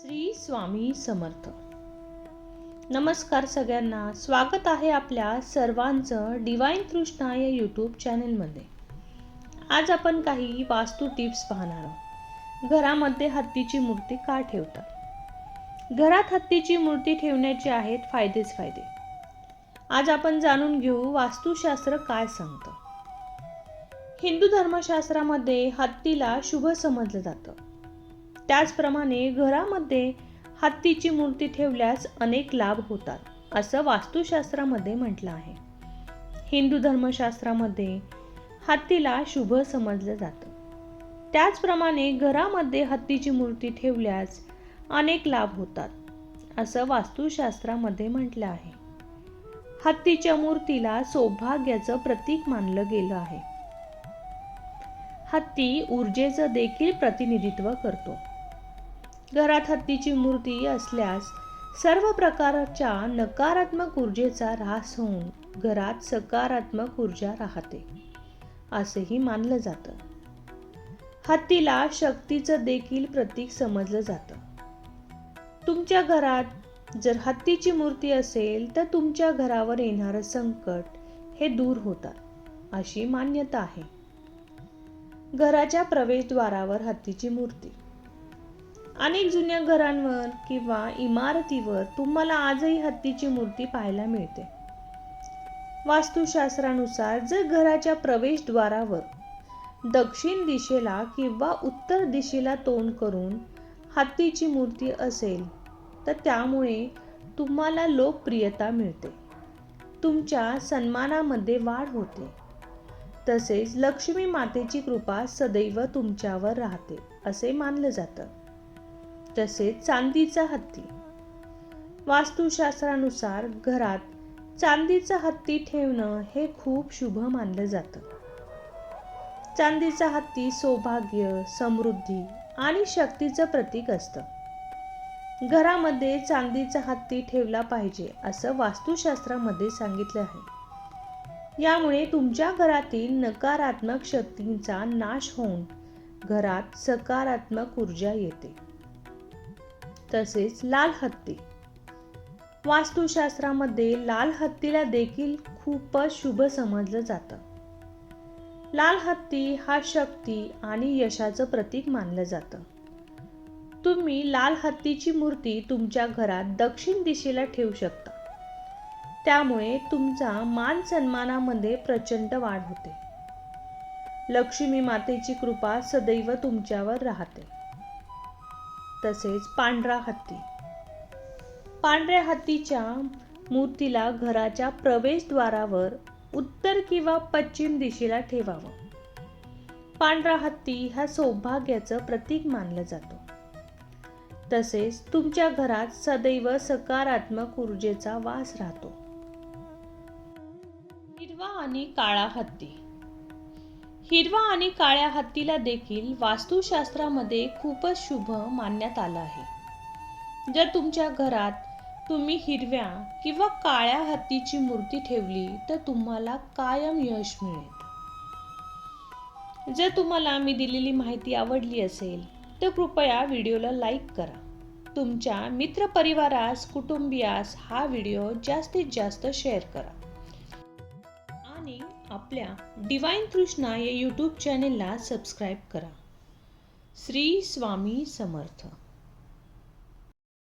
श्री स्वामी समर्थ. नमस्कार सगळ्यांना. स्वागत आहे आपल्या सर्वांचं डिवाईन कृष्णा या यूट्यूब चॅनलमध्ये आज आपण काही वास्तू टिप्स पाहणार आहोत. घरामध्ये हत्तीची मूर्ती का ठेवतात? घरात हत्तीची मूर्ती ठेवण्याचे आहेत फायदेच फायदे. आज आपण जाणून घेऊ वास्तुशास्त्र काय सांगतं. हिंदू धर्मशास्त्रामध्ये हत्तीला शुभ समजलं जातं. त्याचप्रमाणे घरामध्ये हत्तीची मूर्ती ठेवल्यास अनेक लाभ होतात असं वास्तुशास्त्रामध्ये म्हटलं आहे. हिंदू धर्मशास्त्रामध्ये हत्तीला शुभ समजलं जातं. त्याचप्रमाणे घरामध्ये हत्तीची मूर्ती ठेवल्यास अनेक लाभ होतात असं वास्तुशास्त्रामध्ये म्हटलं आहे. हत्तीच्या मूर्तीला सौभाग्याचं प्रतीक मानलं गेलं आहे. हत्ती ऊर्जेचं देखील प्रतिनिधित्व करतो. घरात हत्तीची मूर्ती असल्यास सर्व प्रकारच्या नकारात्मक ऊर्जेचा ऱ्हास होऊन घरात सकारात्मक ऊर्जा राहते असेही मानलं जातं. हत्तीला शक्तीचं देखील प्रतीक समजलं जातं. तुमच्या घरात जर हत्तीची मूर्ती असेल तर तुमच्या घरावर येणारं संकट हे दूर होतात अशी मान्यता आहे. घराच्या प्रवेशद्वारावर हत्तीची मूर्ती अनेक जुन्या घरांवर किंवा इमारतीवर तुम्हाला आजही हत्तीची मूर्ती पाहायला मिळते. वास्तुशास्त्रानुसार जर घराच्या प्रवेशद्वारावर दक्षिण दिशेला किंवा उत्तर दिशेला तोंड करून हत्तीची मूर्ती असेल तर त्यामुळे तुम्हाला लोकप्रियता मिळते. तुमच्या सन्मानामध्ये वाढ होते. तसेच लक्ष्मी मातेची कृपा सदैव तुमच्यावर राहते असे मानलं जातं. तसेच चांदीचा हत्ती. वास्तुशास्त्रानुसार घरात चांदीचा हत्ती ठेवणं हे खूप शुभ मानलं जातं. चांदीचा हत्ती सौभाग्य समृद्धी आणि शक्तीचं प्रतीक असतं. घरामध्ये चांदीचा हत्ती ठेवला पाहिजे असं वास्तुशास्त्रामध्ये सांगितलं आहे. यामुळे तुमच्या घरातील नकारात्मक शक्तींचा नाश होऊन घरात सकारात्मक ऊर्जा येते. तसेच लाल हत्ती. वास्तुशास्त्रामध्ये लाल हत्तीला देखील खूपच शुभ समजलं जातं. लाल हत्ती हा शक्ती आणि यशाचं प्रतीक मानलं जातं. तुम्ही लाल हत्तीची मूर्ती तुमच्या घरात दक्षिण दिशेला ठेवू शकता. त्यामुळे तुमचा मान सन्मानामध्ये प्रचंड वाढ होते. लक्ष्मी मातेची कृपा सदैव तुमच्यावर राहते. तसेच पांढरा हत्ती. पांढऱ्या हत्तीच्या मूर्तीला घराच्या प्रवेशद्वारावर उत्तर किंवा पश्चिम दिशेला ठेवावं. पांढरा हत्ती हा सौभाग्याचं प्रतीक मानलं जातो. तसेच तुमच्या घरात सदैव सकारात्मक ऊर्जेचा वास राहतो. हिरवा आणि काळा हत्ती. हिरवा आणि काळ्या हत्तीला देखील वास्तुशास्त्रामध्ये खूपच शुभ मानण्यात आलं आहे. जर तुमच्या घरात तुम्ही हिरव्या किंवा काळ्या हत्तीची मूर्ती ठेवली तर तुम्हाला कायम यश मिळेल. जर तुम्हाला मी दिलेली माहिती आवडली असेल तर कृपया व्हिडिओला लाईक करा. तुमच्या मित्रपरिवारास कुटुंबियास हा व्हिडिओ जास्तीत जास्त शेअर करा. आपल्या डिवाईन कृष्णा या यूट्यूब चॅनेलला सबस्क्राईब करा. श्री स्वामी समर्थ.